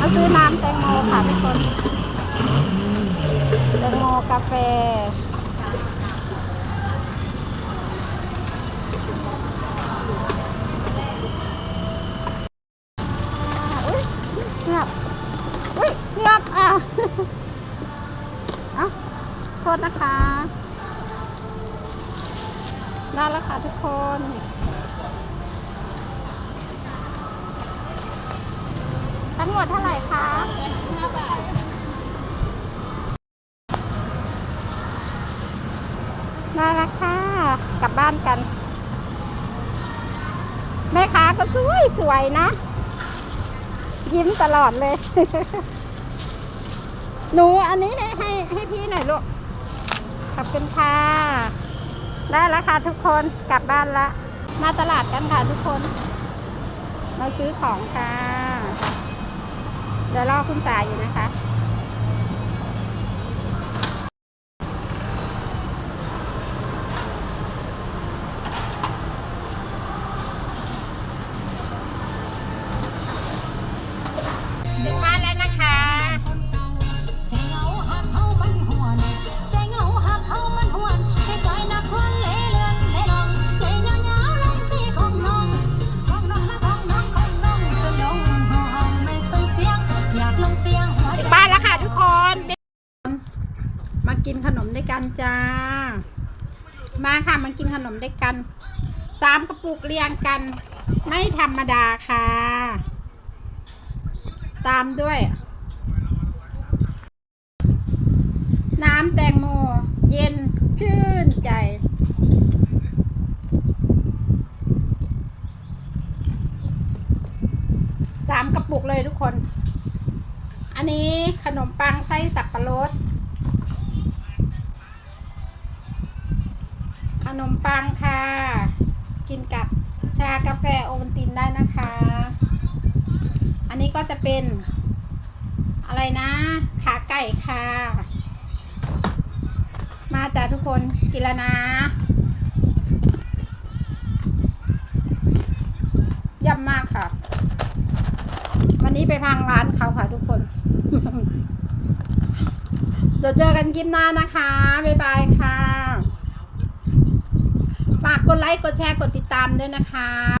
มาซื้อน้ำแตงโมค่ะทุกคน แตงโมกาแฟ อุ้ยเงียบ อุ้ยเงียบอะเอ้าโทษนะคะได้แล้วค่ะทุกคน ทั้งหมดเท่าไหร่คะห้าบาทน่ารักค่ะ กลับบ้านกัน แม่ค้าก็สวยสวยนะ ยิ้มตลอดเลย หนูอันนี้ให้ให้ให้พี่หน่อยลูก ขอบคุณค่ะ ได้แล้วค่ะทุกคน กลับบ้านละ มาตลาดกันค่ะทุกคน มาซื้อของค่ะ เดี๋ยวรอคุณสายอยู่นะคะ กินขนมด้วยกันจ้า มาค่ะมากินขนมด้วยกัน สามกระปุกเรียงกัน ไม่ธรรมดาค่ะ ตามด้วย น้ำแตงโม เย็นชื่นใจสามกระปุกเลยทุกคน อันนี้ขนมปังไส้สับปะรด นมปังค่ะ กินกับชากาแฟโอวัลตินได้นะคะ อันนี้ก็จะเป็น อะไรนะ ขาไก่ค่ะ มาจ้ะทุกคนกินแล้วนะย่ำมากค่ะ วันนี้ไปพังร้านเขาค่ะทุกคนเดี๋ยวเจอกันคลิปหน้านะคะ บ๊ายบายค่ะ ลค์ กดแชร์ กดติดตามด้วยนะคะ